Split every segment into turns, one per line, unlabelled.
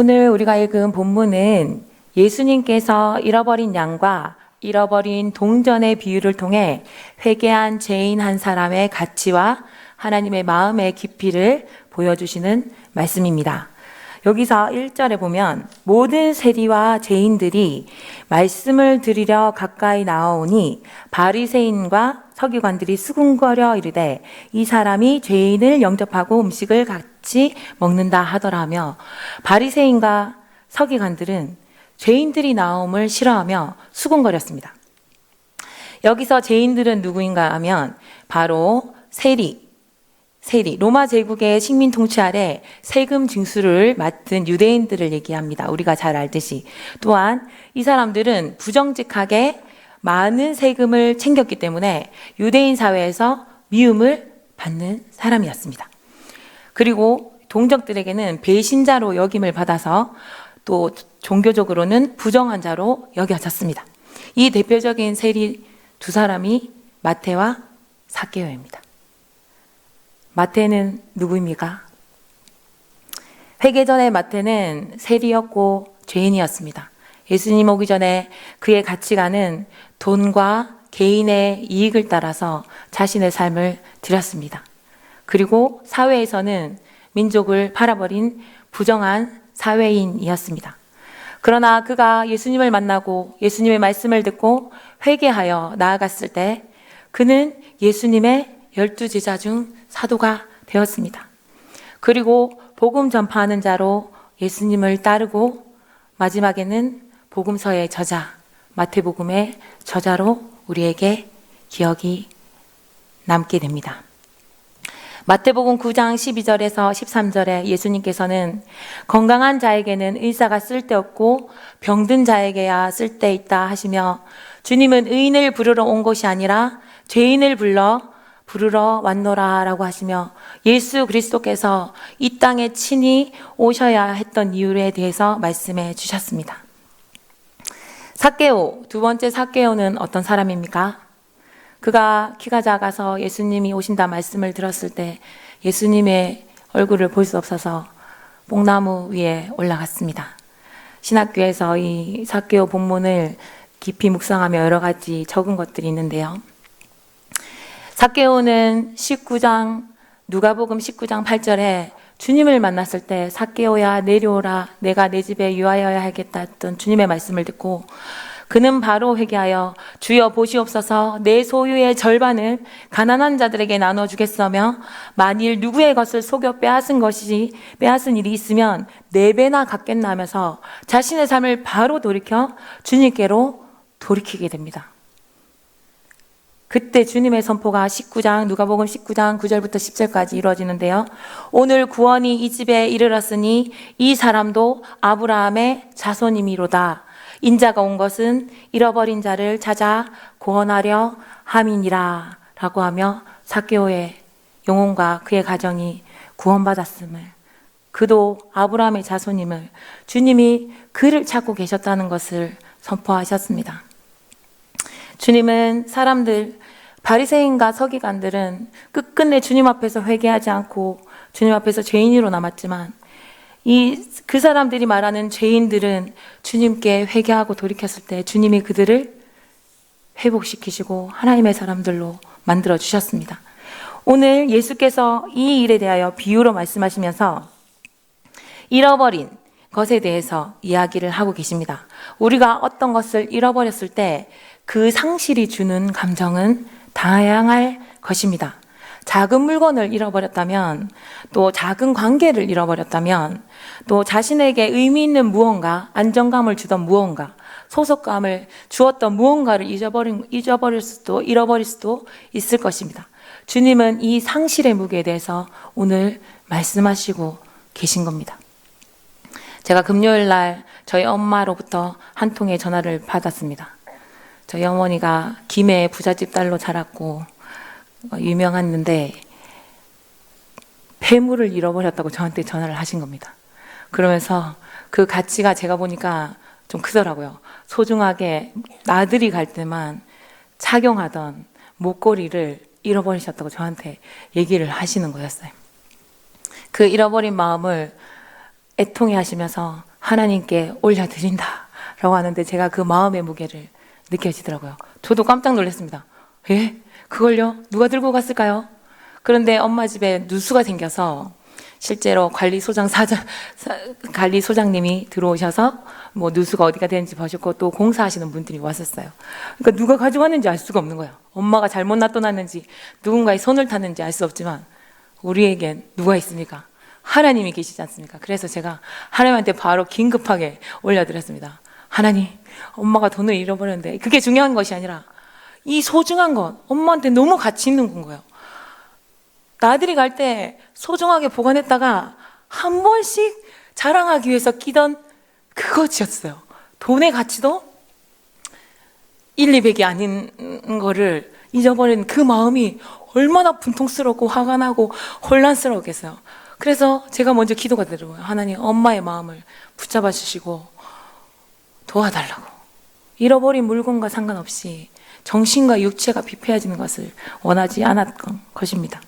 오늘 우리가 읽은 본문은 예수님께서 잃어버린 양과 잃어버린 동전의 비유를 통해 회개한 죄인 한 사람의 가치와 하나님의 마음의 깊이를 보여주시는 말씀입니다. 여기서 1절에 보면 모든 세리와 죄인들이 말씀을 들으려 가까이 나오니 바리새인과 서기관들이 수군거려 이르되 이 사람이 죄인을 영접하고 음식을 같이 먹는다 하더라며 바리새인과 서기관들은 죄인들이 나옴을 싫어하며 수군거렸습니다. 여기서 죄인들은 누구인가 하면 바로 세리, 세리, 로마 제국의 식민 통치 아래 세금 징수를 맡은 유대인들을 얘기합니다. 우리가 잘 알듯이. 또한 이 사람들은 부정직하게 많은 세금을 챙겼기 때문에 유대인 사회에서 미움을 받는 사람이었습니다. 그리고 동족들에게는 배신자로 역임을 받아서 또 종교적으로는 부정한 자로 여겨졌습니다. 이 대표적인 세리 두 사람이 마태와 사케오입니다. 마태는 누구입니까? 회개 전에 마태는 세리였고 죄인이었습니다. 예수님 오기 전에 그의 가치관은 돈과 개인의 이익을 따라서 자신의 삶을 드렸습니다. 그리고 사회에서는 민족을 팔아버린 부정한 사회인이었습니다. 그러나 그가 예수님을 만나고 예수님의 말씀을 듣고 회개하여 나아갔을 때 그는 예수님의 열두 제자 중 사도가 되었습니다. 그리고 복음 전파하는 자로 예수님을 따르고 마지막에는 복음서의 저자, 마태복음의 저자로 우리에게 기억이 남게 됩니다. 마태복음 9장 12절에서 13절에 예수님께서는 건강한 자에게는 의사가 쓸데없고 병든 자에게야 쓸데있다 하시며 주님은 의인을 부르러 온 것이 아니라 죄인을 불러 부르러 왔노라 라고 하시며 예수 그리스도께서 이 땅에 친히 오셔야 했던 이유에 대해서 말씀해 주셨습니다. 사케오 두 번째 사케오는 어떤 사람입니까? 그가 키가 작아서 예수님이 오신다 말씀을 들었을 때 예수님의 얼굴을 볼 수 없어서 뽕나무 위에 올라갔습니다. 신학교에서 이 사케오 본문을 깊이 묵상하며 여러 가지 적은 것들이 있는데요. 사케오는 19장 누가복음 19장 8절에 주님을 만났을 때 사케오야 내려오라 내가 내 집에 유하여야 하겠다 했던 주님의 말씀을 듣고 그는 바로 회개하여 주여 보시옵소서 내 소유의 절반을 가난한 자들에게 나눠 주겠으며 만일 누구의 것을 속여 빼앗은 것이 빼앗은 일이 있으면 네 배나 갚겠나 하면서 자신의 삶을 바로 돌이켜 주님께로 돌이키게 됩니다. 그때 주님의 선포가 19장 누가복음 19장 9절부터 10절까지 이루어지는데요. 오늘 구원이 이 집에 이르렀으니 이 사람도 아브라함의 자손이미로다. 인자가 온 것은 잃어버린 자를 찾아 구원하려 함이니라 라고 하며 사케오의 영혼과 그의 가정이 구원받았음을 그도 아브라함의 자손임을 주님이 그를 찾고 계셨다는 것을 선포하셨습니다. 주님은 사람들 바리새인과 서기관들은 끝끝내 주님 앞에서 회개하지 않고 주님 앞에서 죄인으로 남았지만 이 그 사람들이 말하는 죄인들은 주님께 회개하고 돌이켰을 때 주님이 그들을 회복시키시고 하나님의 사람들로 만들어 주셨습니다. 오늘 예수께서 이 일에 대하여 비유로 말씀하시면서 잃어버린 것에 대해서 이야기를 하고 계십니다. 우리가 어떤 것을 잃어버렸을 때 그 상실이 주는 감정은 다양할 것입니다. 작은 물건을 잃어버렸다면, 또 작은 관계를 잃어버렸다면, 또 자신에게 의미 있는 무언가, 안정감을 주던 무언가, 소속감을 주었던 무언가를 잊어버린, 잊어버릴 수도, 잃어버릴 수도 있을 것입니다. 주님은 이 상실의 무게에 대해서 오늘 말씀하시고 계신 겁니다. 제가 금요일 날 저희 엄마로부터 한 통의 전화를 받았습니다. 저희 어머니가 김해 부잣집 딸로 자랐고 어, 유명했는데 폐물을 잃어버렸다고 저한테 전화를 하신 겁니다. 그러면서 그 가치가 제가 보니까 좀 크더라고요. 소중하게 나들이 갈 때만 착용하던 목걸이를 잃어버리셨다고 저한테 얘기를 하시는 거였어요. 그 잃어버린 마음을 애통해 하시면서 하나님께 올려드린다. 라고 하는데 제가 그 마음의 무게를 느껴지더라고요. 저도 깜짝 놀랐습니다. 예? 그걸요? 누가 들고 갔을까요? 그런데 엄마 집에 누수가 생겨서 실제로 관리소장 사장, 사- 관리소장님이 들어오셔서 뭐 누수가 어디가 되는지 보셨고 또 공사하시는 분들이 왔었어요. 그러니까 누가 가져갔는지 알 수가 없는 거예요. 엄마가 잘못 놔둬놨는지 누군가의 손을 탔는지 알 수 없지만 우리에겐 누가 있습니까? 하나님이 계시지 않습니까? 그래서 제가 하나님한테 바로 긴급하게 올려드렸습니다. 하나님, 엄마가 돈을 잃어버렸는데 그게 중요한 것이 아니라 이 소중한 것, 엄마한테 너무 가치 있는 건 거예요. 나들이 갈 때 소중하게 보관했다가 한 번씩 자랑하기 위해서 끼던 그것이었어요. 돈의 가치도 1, 200이 아닌 거를 잊어버린 그 마음이 얼마나 분통스럽고 화가 나고 혼란스러웠겠어요. 그래서 제가 먼저 기도가 들어요. 하나님, 엄마의 마음을 붙잡아 주시고 도와달라고. 잃어버린 물건과 상관없이 정신과 육체가 비폐해지는 것을 원하지 않았던 것입니다.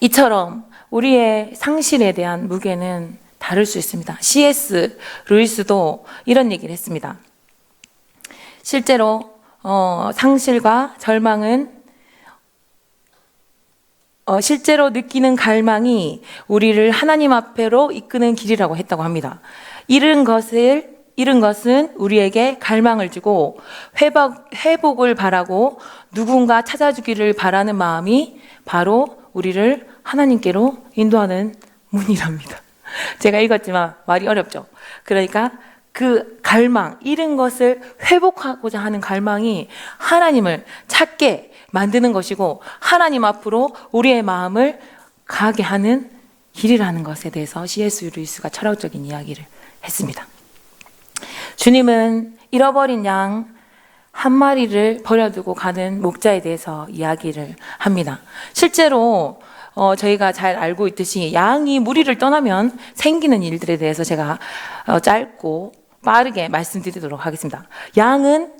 이처럼 우리의 상실에 대한 무게는 다를 수 있습니다. C.S. 루이스도 이런 얘기를 했습니다. 실제로 어, 상실과 절망은 어, 실제로 느끼는 갈망이 우리를 하나님 앞에로 이끄는 길이라고 했다고 합니다. 잃은 것을 잃은 것은 우리에게 갈망을 주고 회복, 회복을 바라고 누군가 찾아주기를 바라는 마음이 바로 우리를 하나님께로 인도하는 문이랍니다. 제가 읽었지만 말이 어렵죠. 그러니까 그 갈망, 잃은 것을 회복하고자 하는 갈망이 하나님을 찾게 만드는 것이고 하나님 앞으로 우리의 마음을 가게 하는 길이라는 것에 대해서 C.S. 루이스가 철학적인 이야기를 했습니다. 주님은 잃어버린 양 한 마리를 버려두고 가는 목자에 대해서 이야기를 합니다. 실제로 어, 저희가 잘 알고 있듯이 양이 무리를 떠나면 생기는 일들에 대해서 제가 어, 짧고 빠르게 말씀드리도록 하겠습니다. 양은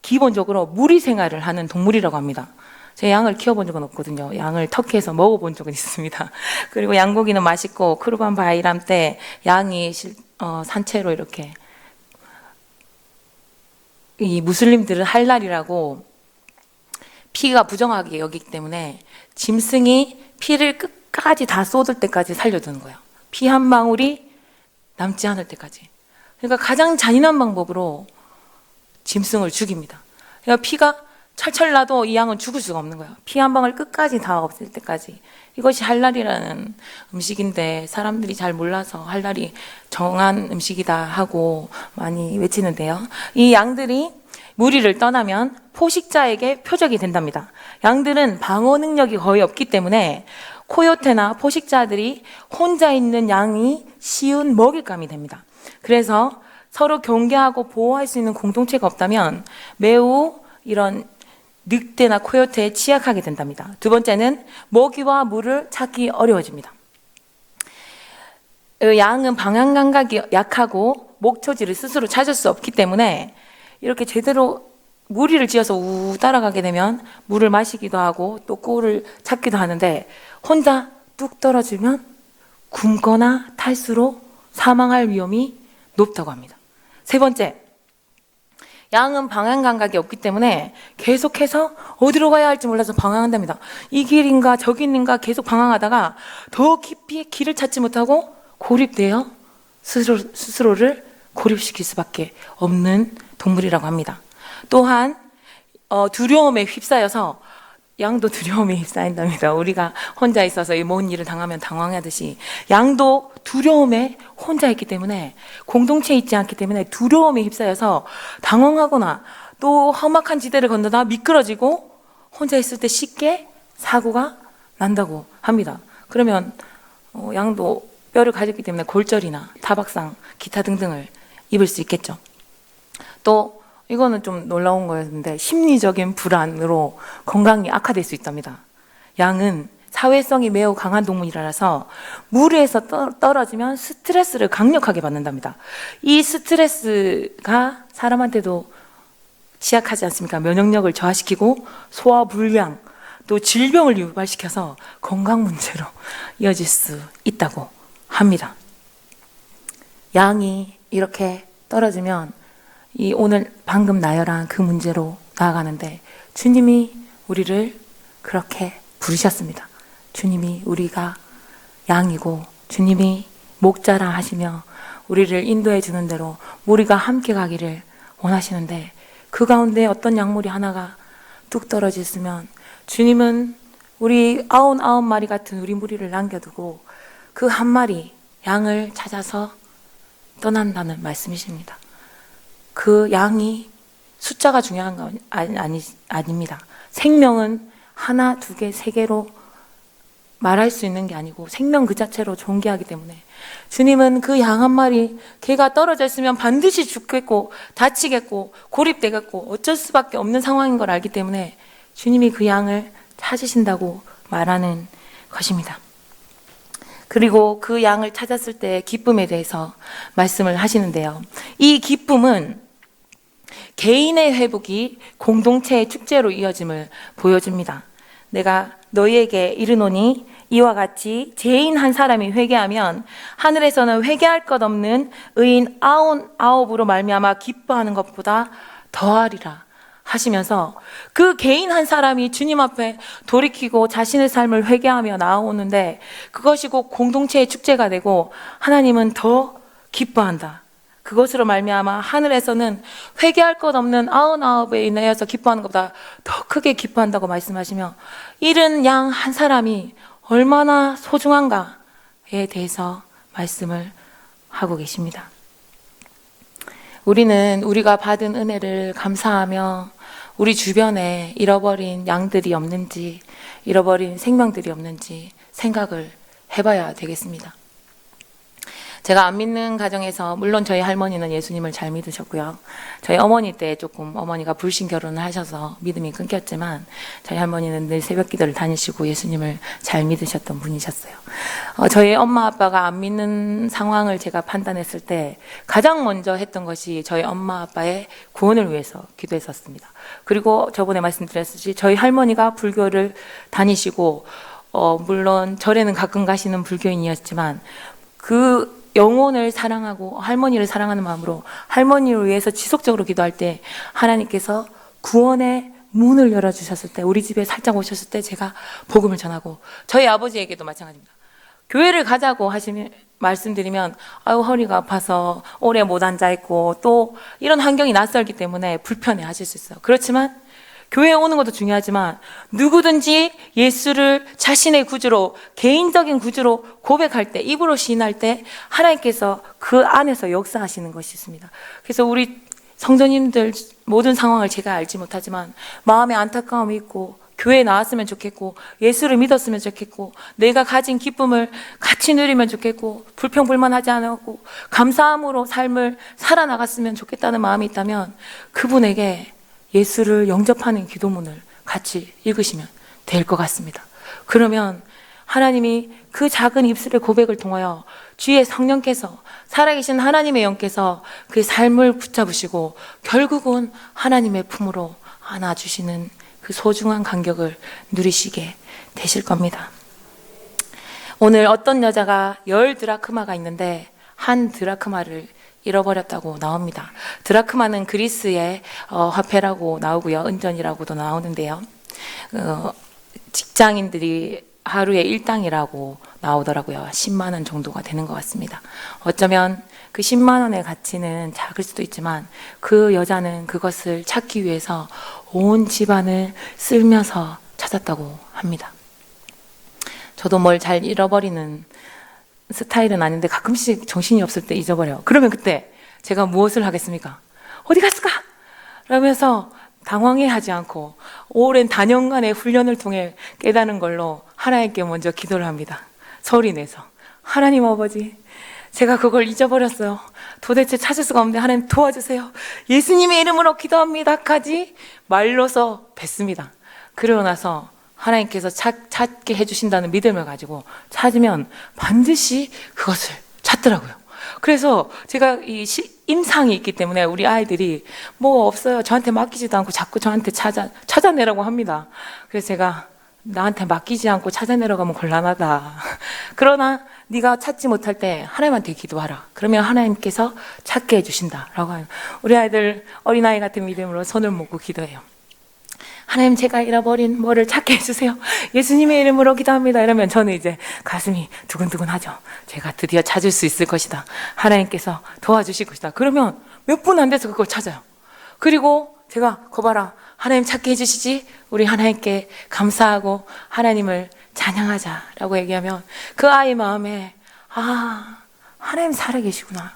기본적으로 무리 생활을 하는 동물이라고 합니다. 제 양을 키워본 적은 없거든요. 양을 터키에서 먹어본 적은 있습니다. 그리고 양고기는 맛있고 크루반 바이람 때 양이 실- 어, 산채로 이렇게 이 무슬림들은 할랄이라고 피가 부정하게 여기기 때문에 짐승이 피를 끝까지 다 쏟을 때까지 살려두는 거예요. 피 한 방울이 남지 않을 때까지. 그러니까 가장 잔인한 방법으로 짐승을 죽입니다. 그러니까 피가 철철 나도 이 양은 죽을 수가 없는 거예요. 피 한 방울 끝까지 다 없을 때까지. 이것이 할랄이라는 음식인데 사람들이 잘 몰라서 할랄이 정한 음식이다 하고 많이 외치는데요. 이 양들이 무리를 떠나면 포식자에게 표적이 된답니다. 양들은 방어 능력이 거의 없기 때문에 코요테나 포식자들이 혼자 있는 양이 쉬운 먹잇감이 됩니다. 그래서 서로 경계하고 보호할 수 있는 공동체가 없다면 매우 이런 늑대나 코요테에 취약하게 된답니다. 두 번째는 먹이와 물을 찾기 어려워집니다. 어, 양은 방향 감각이 약하고 목초지를 스스로 찾을 수 없기 때문에 이렇게 제대로 무리를 지어서 우 따라가게 되면 물을 마시기도 하고 또 꿀을 찾기도 하는데 혼자 뚝 떨어지면 굶거나 탈수로 사망할 위험이 높다고 합니다. 세 번째, 양은 방향 감각이 없기 때문에 계속해서 어디로 가야 할지 몰라서 방황한답니다. 이 길인가 저 길인가 계속 방황하다가 더 깊이 길을 찾지 못하고 고립되어 스스로, 스스로를 고립시킬 수밖에 없는 동물이라고 합니다. 또한 어, 두려움에 휩싸여서 양도 두려움에 휩싸인답니다. 우리가 혼자 있어서 이먼 일을 당하면 당황하듯이 양도 두려움에 혼자 있기 때문에 공동체에 있지 않기 때문에 두려움에 휩싸여서 당황하거나 또 험악한 지대를 건너다 미끄러지고 혼자 있을 때 쉽게 사고가 난다고 합니다. 그러면 어, 양도 뼈를 가졌기 때문에 골절이나 타박상, 기타 등등을 입을 수 있겠죠. 또 이거는 좀 놀라운 거였는데 심리적인 불안으로 건강이 악화될 수 있답니다. 양은 사회성이 매우 강한 동물이라서 떠- 떨어지면 스트레스를 강력하게 받는답니다. 이 스트레스가 사람한테도 취약하지 않습니까? 면역력을 저하시키고 소화 불량, 또 질병을 유발시켜서 건강 문제로 이어질 수 있다고 합니다. 양이 이렇게 떨어지면 이 오늘 방금 나열한 그 문제로 나아가는데 주님이 우리를 그렇게 부르셨습니다. 주님이 우리가 양이고 주님이 목자라 하시며 우리를 인도해 주는 대로 우리가 함께 가기를 원하시는데 그 가운데 어떤 약물이 하나가 뚝 떨어졌으면 주님은 우리 아흔 아홉 마리 같은 우리 무리를 남겨두고 그 한 마리 양을 찾아서 떠난다는 말씀이십니다. 그 양이 숫자가 중요한 건 아니, 아니, 아닙니다. 생명은 하나, 두 개, 세 개로 말할 수 있는 게 아니고 생명 그 자체로 존귀하기 때문에 주님은 그 양 한 마리 개가 떨어져 있으면 반드시 죽겠고 다치겠고 고립되겠고 어쩔 수밖에 없는 상황인 걸 알기 때문에 주님이 그 양을 찾으신다고 말하는 것입니다. 그리고 그 양을 찾았을 때 기쁨에 대해서 말씀을 하시는데요. 이 기쁨은 개인의 회복이 공동체의 축제로 이어짐을 보여줍니다. 내가 너희에게 이르노니 이와 같이 죄인 한 사람이 회개하면 하늘에서는 회개할 것 없는 의인 아홉 아홉으로 말미암아 기뻐하는 것보다 더하리라 하시면서 그 개인 한 사람이 주님 앞에 돌이키고 자신의 삶을 회개하며 나아오는데 그것이 곧 공동체의 축제가 되고 하나님은 더 기뻐한다. 그것으로 말미암아 하늘에서는 회개할 것 없는 아흔아홉에 인하여서 기뻐하는 것보다 더 크게 기뻐한다고 말씀하시며 잃은 양 한 사람이 얼마나 소중한가에 대해서 말씀을 하고 계십니다. 우리는 우리가 받은 은혜를 감사하며 우리 주변에 잃어버린 양들이 없는지, 잃어버린 생명들이 없는지 생각을 해봐야 되겠습니다. 제가 안 믿는 가정에서 물론 저희 할머니는 예수님을 잘 믿으셨고요. 저희 어머니 때 조금 어머니가 불신 결혼을 하셔서 믿음이 끊겼지만 저희 할머니는 늘 새벽 기도를 다니시고 예수님을 잘 믿으셨던 분이셨어요. 어, 저희 엄마 아빠가 안 믿는 상황을 제가 판단했을 때 가장 먼저 했던 것이 저희 엄마 아빠의 구원을 위해서 기도했었습니다. 그리고 저번에 말씀드렸듯이 저희 할머니가 불교를 다니시고 어, 물론 절에는 가끔 가시는 불교인이었지만 그 영혼을 사랑하고 할머니를 사랑하는 마음으로 할머니를 위해서 지속적으로 기도할 때 하나님께서 구원의 문을 열어주셨을 때 우리 집에 살짝 오셨을 때 제가 복음을 전하고 저희 아버지에게도 마찬가지입니다. 교회를 가자고 하시면 말씀드리면 아유 허리가 아파서 오래 못 앉아 있고 또 이런 환경이 낯설기 때문에 불편해 하실 수 있어요. 그렇지만 교회에 오는 것도 중요하지만 누구든지 예수를 자신의 구주로 개인적인 구주로 고백할 때 입으로 시인할 때 하나님께서 그 안에서 역사하시는 것이 있습니다. 그래서 우리 성도님들 모든 상황을 제가 알지 못하지만 마음에 안타까움이 있고 교회에 나왔으면 좋겠고 예수를 믿었으면 좋겠고 내가 가진 기쁨을 같이 누리면 좋겠고 불평불만하지 않았고 감사함으로 삶을 살아나갔으면 좋겠다는 마음이 있다면 그분에게 예수를 영접하는 기도문을 같이 읽으시면 될 것 같습니다. 그러면 하나님이 그 작은 입술의 고백을 통하여 주의 성령께서 살아계신 하나님의 영께서 그 삶을 붙잡으시고 결국은 하나님의 품으로 안아주시는 그 소중한 간격을 누리시게 되실 겁니다. 오늘 어떤 여자가 열 드라크마가 있는데 한 드라크마를 잃어버렸다고 나옵니다. 드라크마는 그리스의 어, 화폐라고 나오고요. 은전이라고도 나오는데요. 어, 직장인들이 하루에 일당이라고 나오더라고요. 10만 원 정도가 되는 것 같습니다. 어쩌면 그 10만 원의 가치는 작을 수도 있지만 그 여자는 그것을 찾기 위해서 온 집안을 쓸면서 찾았다고 합니다. 저도 뭘 잘 잃어버리는 스타일은 아닌데 가끔씩 정신이 없을 때 잊어버려요. 그러면 그때 제가 무엇을 하겠습니까? 어디 갔을까? 그러면서 당황해 하지 않고 오랜 단연간의 훈련을 통해 깨닫는 걸로 하나님께 먼저 기도를 합니다. 소리 내서. 하나님 아버지, 제가 그걸 잊어버렸어요. 도대체 찾을 수가 없는데 하나님 도와주세요. 예수님의 이름으로 기도합니다까지 말로서 뱉습니다. 그러고 나서 하나님께서 찾, 찾게 해주신다는 믿음을 가지고 찾으면 반드시 그것을 찾더라고요. 그래서 제가 이 시, 임상이 있기 때문에 우리 아이들이 뭐 없어요. 저한테 맡기지도 않고 자꾸 저한테 찾아, 찾아내라고 합니다. 그래서 제가 나한테 맡기지 않고 찾아내려가면 곤란하다. 그러나 네가 찾지 못할 때 하나님한테 기도하라. 그러면 하나님께서 찾게 해주신다라고 하요. 우리 아이들 어린아이 같은 믿음으로 손을 모고 기도해요. 하나님 제가 잃어버린 뭐를 찾게 해주세요. 예수님의 이름으로 기도합니다. 이러면 저는 이제 가슴이 두근두근하죠. 제가 드디어 찾을 수 있을 것이다. 하나님께서 도와주실 것이다. 그러면 몇 분 안 돼서 그걸 찾아요. 그리고 제가 거봐라. 하나님 찾게 해주시지. 우리 하나님께 감사하고 하나님을 찬양하자라고 얘기하면 그 아이 마음에 아 하나님 살아계시구나.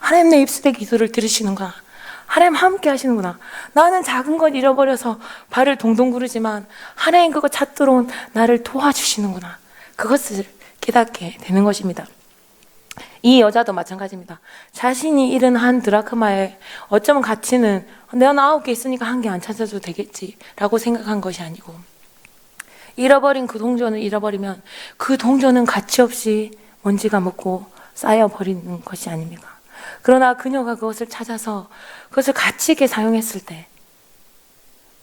하나님 내 입술의 기도를 들으시는구나. 하나님 함께 하시는구나. 나는 작은 것 잃어버려서 발을 동동 구르지만 하나님 그거 찾도록 나를 도와주시는구나. 그것을 깨닫게 되는 것입니다. 이 여자도 마찬가지입니다. 자신이 잃은 한 드라크마의 어쩌면 가치는 내가 나 아홉 개 있으니까 한 개 안 찾아도 되겠지라고 생각한 것이 아니고 잃어버린 그 동전을 잃어버리면 그 동전은 가치 없이 먼지가 묻고 쌓여버리는 것이 아닙니까? 그러나 그녀가 그것을 찾아서 그것을 가치 있게 사용했을 때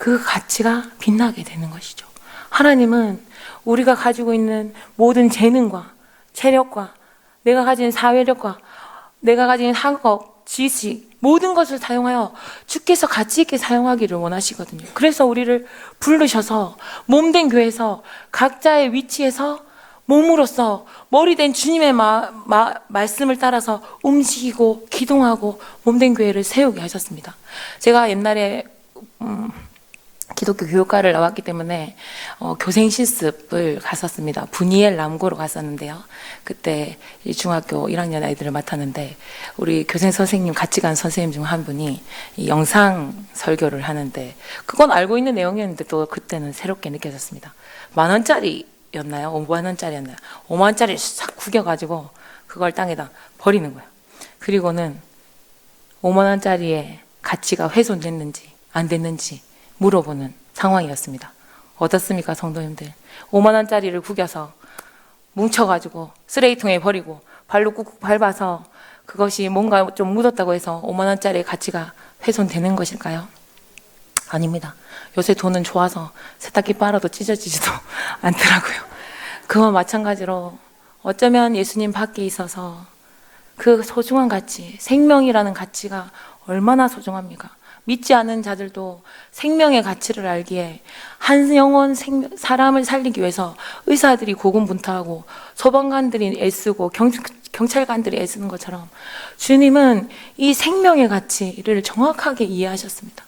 그 가치가 빛나게 되는 것이죠. 하나님은 우리가 가지고 있는 모든 재능과 체력과 내가 가진 사회력과 내가 가진 학업, 지식, 모든 것을 사용하여 주께서 가치 있게 사용하기를 원하시거든요. 그래서 우리를 부르셔서 몸된 교회에서 각자의 위치에서 몸으로서 머리 된 주님의 마, 마, 말씀을 따라서 움직이고 기동하고 몸된 교회를 세우게 하셨습니다. 제가 옛날에 음, 기독교 교육과를 나왔기 때문에 어, 교생 실습을 갔었습니다. 분이엘 남고로 갔었는데요. 그때 이 중학교 1학년 아이들을 맡았는데 우리 교생 선생님 같이 간 선생님 중 한 분이 이 영상 설교를 하는데 그건 알고 있는 내용이었는데 또 그때는 새롭게 느껴졌습니다. 만 원짜리 였나요? 5만 원짜리였나요? 5만 원짜리 싹 구겨가지고 그걸 땅에다 버리는 거예요. 그리고는 5만 원짜리의 가치가 훼손됐는지 안 됐는지 물어보는 상황이었습니다. 어떻습니까, 성도님들? 5만 원짜리를 구겨서 뭉쳐가지고 쓰레기통에 버리고 발로 꾹꾹 밟아서 그것이 뭔가 좀 묻었다고 해서 5만 원짜리의 가치가 훼손되는 것일까요? 아닙니다. 요새 돈은 좋아서 세탁기 빨아도 찢어지지도 않더라고요. 그와 마찬가지로 어쩌면 예수님 밖에 있어서 그 소중한 가치, 생명이라는 가치가 얼마나 소중합니까? 믿지 않은 자들도 생명의 가치를 알기에 한 영혼 생명, 사람을 살리기 위해서 의사들이 고군분투하고 소방관들이 애쓰고 경, 경찰관들이 애쓰는 것처럼 주님은 이 생명의 가치를 정확하게 이해하셨습니다.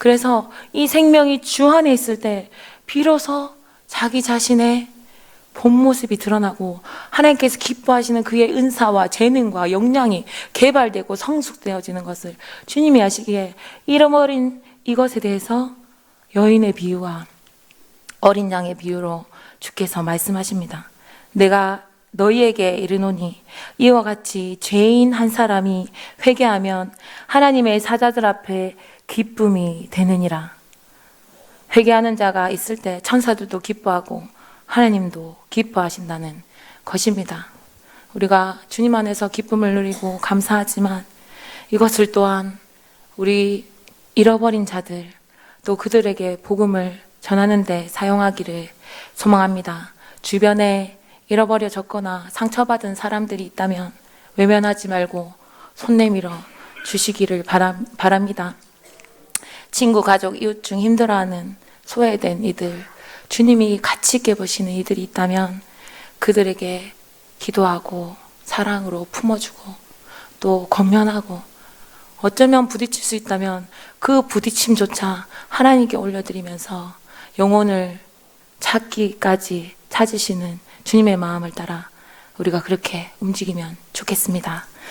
그래서 이 생명이 주 안에 있을 때 비로소 자기 자신의 본 모습이 드러나고 하나님께서 기뻐하시는 그의 은사와 재능과 역량이 개발되고 성숙되어지는 것을 주님이 아시기에 잃어버린 이것에 대해서 여인의 비유와 어린 양의 비유로 주께서 말씀하십니다. 내가 너희에게 이르노니 이와 같이 죄인 한 사람이 회개하면 하나님의 사자들 앞에 기쁨이 되느니라. 회개하는 자가 있을 때 천사들도 기뻐하고 하나님도 기뻐하신다는 것입니다. 우리가 주님 안에서 기쁨을 누리고 감사하지만 이것을 또한 우리 잃어버린 자들 또 그들에게 복음을 전하는데 사용하기를 소망합니다. 주변에 잃어버려졌거나 상처받은 사람들이 있다면 외면하지 말고 손 내밀어 주시기를 바랍니다. 친구, 가족, 이웃 중 힘들어하는 소외된 이들, 주님이 가치 있게 보시는 이들이 있다면 그들에게 기도하고 사랑으로 품어주고 또 건면하고 어쩌면 부딪힐 수 있다면 그 부딪힘조차 하나님께 올려드리면서 영혼을 찾기까지 찾으시는 주님의 마음을 따라 우리가 그렇게 움직이면 좋겠습니다.